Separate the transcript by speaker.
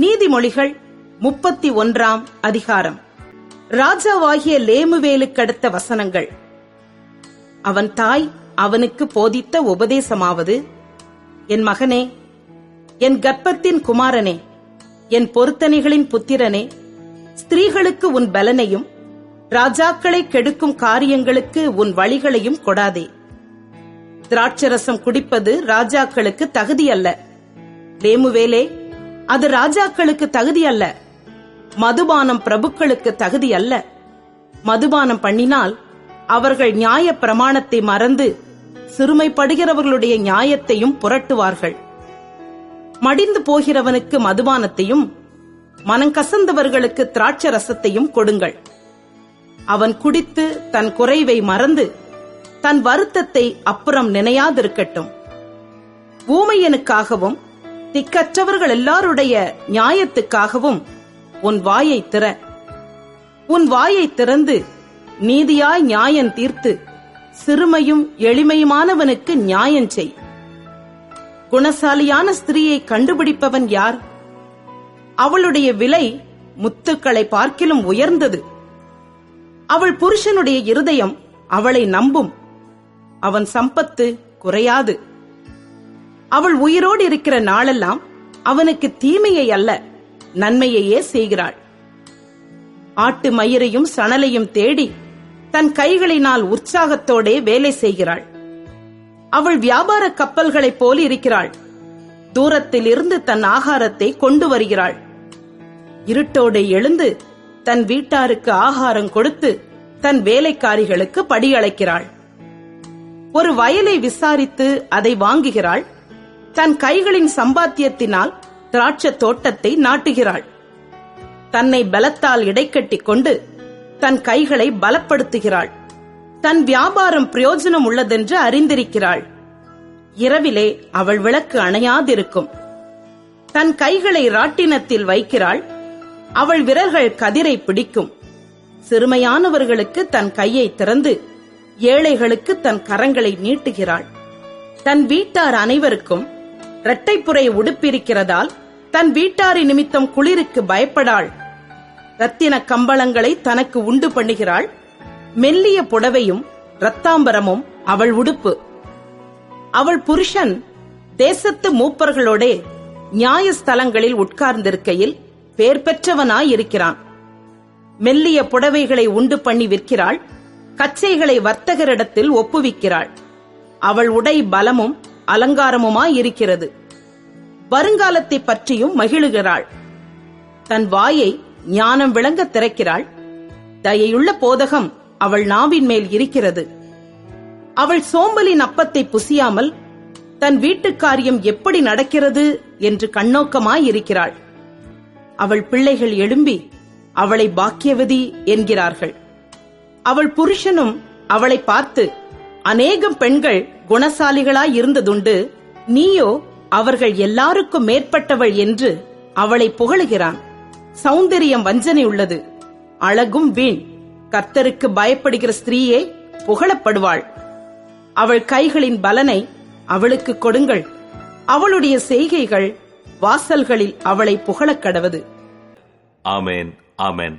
Speaker 1: நீதிமொழிகள் முப்பத்தி ஒன்றாம் அதிகாரம். ராஜாவாகிய லேமுவேலுக்கடுத்த வசனங்கள். அவன் தாய் அவனுக்கு போதித்த உபதேசமாவது என் மகனே என் கர்ப்பத்தின் குமாரனே என் பொருத்தனைகளின் புத்திரனே ஸ்திரீகளுக்கு உன் பலனையும் ராஜாக்களை கெடுக்கும் காரியங்களுக்கு உன் வழிகளையும் கொடாதே. திராட்சரசம் குடிப்பது ராஜாக்களுக்கு தகுதியல்ல. லேமுவேலே அது ராஜாக்களுக்கு தகுதி அல்ல. மதுபானம் பிரபுக்களுக்கு தகுதி அல்ல. மதுபானம் பண்ணினால் அவர்கள் நியாய பிரமாணத்தை மறந்து சிறுமைப்படுகிறவர்களுடைய நியாயத்தையும் புரட்டுவார்கள். மடிந்து போகிறவனுக்கு மதுபானத்தையும் மனங்கசந்தவர்களுக்கு திராட்ச ரசத்தையும் கொடுங்கள். அவன் குடித்து தன் குறைவை மறந்து தன் வருத்தத்தை அப்புறம் நினையாதிருக்கட்டும். ஊமையனுக்காகவும் திக்கற்றவர்கள் எல்லாருடைய நியாயத்துக்காகவும் உன் வாயை திற. உன் வாயை திறந்து நீதியாய் நியாயம் தீர்த்து சிறுமையும் எளிமையுமானவனுக்கு நியாயம் செய். குணசாலியான ஸ்திரீயை கண்டுபிடிப்பவன் யார்? அவளுடைய விலை முத்துக்களை பார்க்கிலும் உயர்ந்தது. அவள் புருஷனுடைய இருதயம் அவளை நம்பும். அவன் சம்பத்து குறையாது. அவள் உயிரோடு இருக்கிற நாளெல்லாம் அவனுக்கு தீமையை அல்ல நன்மையையே செய்கிறாள். ஆட்டு மயிரையும் சணலையும் தேடி தன் கைகளினால் உற்சாகத்தோடே வேலை செய்கிறாள். அவள் வியாபார கப்பல்களைப் போல் இருக்கிறாள். தூரத்தில் இருந்து தன் ஆகாரத்தை கொண்டு வருகிறாள். இருட்டோடு எழுந்து தன் வீட்டாருக்கு ஆகாரம் கொடுத்து தன் வேலைக்காரிகளுக்கு படியழைக்கிறாள் ஒரு வயலை விசாரித்து அதை வாங்குகிறாள். தன் கைகளின் சம்பாத்தியத்தினால் திராட்சை தோட்டத்தை நாட்டுகிறாள். தன்னை பலத்தால் இடைக்கட்டிக் கொண்டு தன் கைகளை பலப்படுத்துகிறாள். தன் வியாபாரம் பிரயோஜனம் உள்ளதென்று அறிந்திருக்கிறாள். இரவிலே அவள் விளக்கு அணையாதிருக்கும். தன் கைகளை ராட்டினத்தில் வைக்கிறாள். அவள் விரல்கள் கதிரை பிடிக்கும். சிறுமையானவர்களுக்கு தன் கையை திறந்து ஏழைகளுக்கு தன் கரங்களை நீட்டுகிறாள். தன் வீட்டார் அனைவருக்கும் இரட்டைப்புரை உடுப்பிருக்கிறதால் தன் வீட்டாரி நிமித்தம் குளிருக்கு பயப்படாள். ரத்தின கம்பளங்களை தனக்கு உண்டு பண்ணுகிறாள். மெல்லிய புடவையும் ரத்தாம்பரமும் அவள் உடுப்பு. அவள் புருஷன் தேசத்து மூப்பர்களோடே நியாயஸ்தலங்களில் உட்கார்ந்திருக்கையில் பேர் பெற்றவனாய் இருக்கிறான். மெல்லிய புடவைகளை உண்டு பண்ணி விற்கிறாள். கச்சைகளை வர்த்தகரிடத்தில் ஒப்புவிக்கிறாள். அவள் உடை பலமும் அலங்காரமுமாய் இருக்கிறது வருங்காலத்தை பற்றியும் மகிழுகிறாள். தன் வாயை ஞானம் விளங்க திறக்கிறாள். தயையுள்ள போதகம் அவள் நாவின் மேல் இருக்கிறது. அவள் சோம்பலின் அப்பத்தை புசியாமல் தன் வீட்டுக் காரியம் எப்படி நடக்கிறது என்று கண்ணோக்கமாய் இருக்கிறாள் அவள் பிள்ளைகள் எழும்பி அவளை பாக்கியவதி என்கிறார்கள். அவள் புருஷனும் அவளை பார்த்து அநேகம் பெண்கள் குணசாலிகளாய் இருந்ததுண்டு நீயோ அவர்கள் எல்லாருக்கும் மேற்பட்டவள் என்று அவளை புகழுகிறான். சௌந்தரியம் வஞ்சனை உள்ளது. அழகும் வீண். கர்த்தருக்கு பயப்படுகிற ஸ்திரீயே புகழப்படுவாள். அவள் கைகளின் பலனை அவளுக்கு கொடுங்கள். அவளுடைய செய்கைகள் வாசல்களில் அவளை புகழக் கடவது.
Speaker 2: ஆமேன் ஆமேன்.